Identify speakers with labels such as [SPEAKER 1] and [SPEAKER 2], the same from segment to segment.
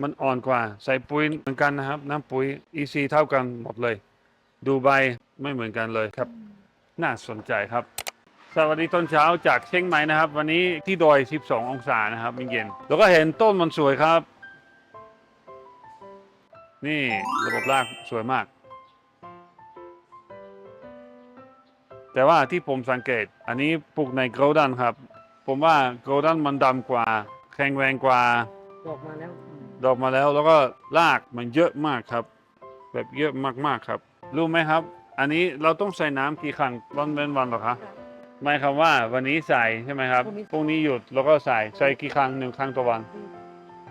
[SPEAKER 1] มันอ่อนกว่า ใส่ปุ๋ยเหมือนกันนะครับ น้ำปุ๋ย EC เท่ากันหมดเลย ดูใบไม่เหมือนกันเลยครับ น่าสนใจครับ สวัสดีตอนเช้าจากเชียงใหม่นะครับ วันนี้ที่ดอย 12 องศานะครับเย็นๆแล้วก็เห็นต้นมันสวยครับ นี่ระบบรากสวยมาก แต่ว่าที่ผมสังเกต อันนี้ปลูกในโกลดันครับ ผมว่าโกลดันมันดำกว่า แข็งแรงกว่า
[SPEAKER 2] ออกมาแล้ว
[SPEAKER 1] ดอกมาแล้วแล้วก็รากมันเยอะมากครับ แบบเยอะมากๆครับ รู้ไหมครับ อันนี้เราต้องใส่น้ำกี่ครั้งวันเป็นวันเหรอคะหมายความว่าวันนี้ใส่ใช่ไหมครับพรุ่งนี้หยุดแล้วก็ใส่ใส่กี่ครั้งหนึ่งครั้งต่อวัน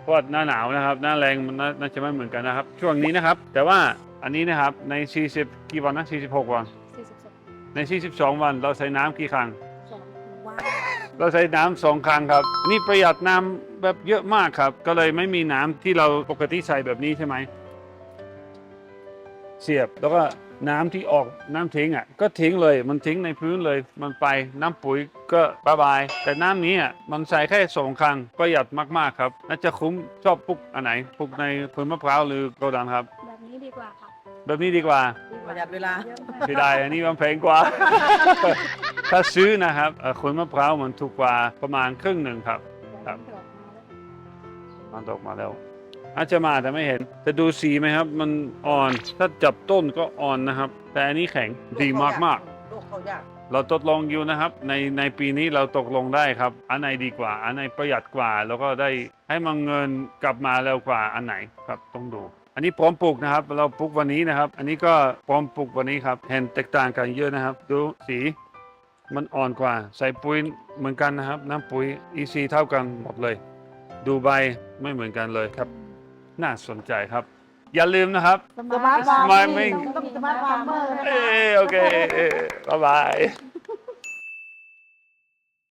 [SPEAKER 1] เพราะว่าหน้าหนาวนะครับ หน้าแรงมันน่าน่าจะไม่เหมือนกันนะครับ ช่วงนี้นะครับ แต่ว่าอันนี้นะครับใน 40 กี่วันนะ46 วัน
[SPEAKER 3] สี่สิบสอง
[SPEAKER 1] ใน 42 วันเราใส่น้ำกี่ครั้ง
[SPEAKER 3] สองว้าว
[SPEAKER 1] เราใช้น้ำสองครั้งครับ นี่ประหยัดน้ำแบบเยอะมากครับ ก็เลยไม่มีน้ำที่เราปกติใส่แบบนี้ใช่ไหม เสียบแล้วก็น้ำที่ออกน้ำทิ้งอะก็ทิ้งเลยมันทิ้งในพื้นเลยมันไปน้ำปุ๋ยก็บายบาย แต่น้ำนี้อะมันใส่แค่สองครั้งประหยัดมากๆครับน่าจะคุ้มชอบปลูกอันไหนปลูกในพื้นมะพร้าวหรือโกดังครับ
[SPEAKER 3] แบบนี้ดีกว่าค่ะ
[SPEAKER 1] แบบนี้ดีกว่า
[SPEAKER 2] ประหยัดเวลา
[SPEAKER 3] เยอะมาก
[SPEAKER 1] ไม่ได้อันนี้มันแพงกว่า ถ้าซื้อนะครับเอ่อขนมะพร้าวมันถูกกว่าประมาณครึ่งหนึ่งครับ ครับ มันออกมาแล้ว อาจจะมาแต่ไม่เห็น แต่ดูสีไหมครับ มันอ่อน ถ้าจับต้นก็อ่อนนะครับ แต่อันนี้แข็งดีมาก
[SPEAKER 2] โรคเขายาก
[SPEAKER 1] ๆเราทดลองอยู่นะครับ ในในปีนี้เราตกลงได้ครับ อันไหนดีกว่า อันไหนประหยัดกว่า แล้วก็ได้ให้มันเงินกลับมาเร็วกว่าอันไหนครับต้องดู อันนี้พร้อมปลูกนะครับ เราปลูกวันนี้นะครับ อันนี้ก็พร้อมปลูกวันนี้ครับเห็นแตกต่างกันเยอะนะครับ ดูสี มันอ่อนกว่าใส่ปุ๋ยเหมือนกันนะครับ น้ำปุ๋ย EC เท่ากันหมดเลย ดูใบไม่เหมือนกันเลยครับ น่าสนใจครับ อย่าลืมนะครับ
[SPEAKER 3] สมาร์ทฟาร์ม
[SPEAKER 1] ไม่ไม่
[SPEAKER 3] ต้องสมาร์ทฟาร์มเมอร์นะ
[SPEAKER 1] เอ
[SPEAKER 3] คะ
[SPEAKER 1] อโอเคเออบ๊ายบาย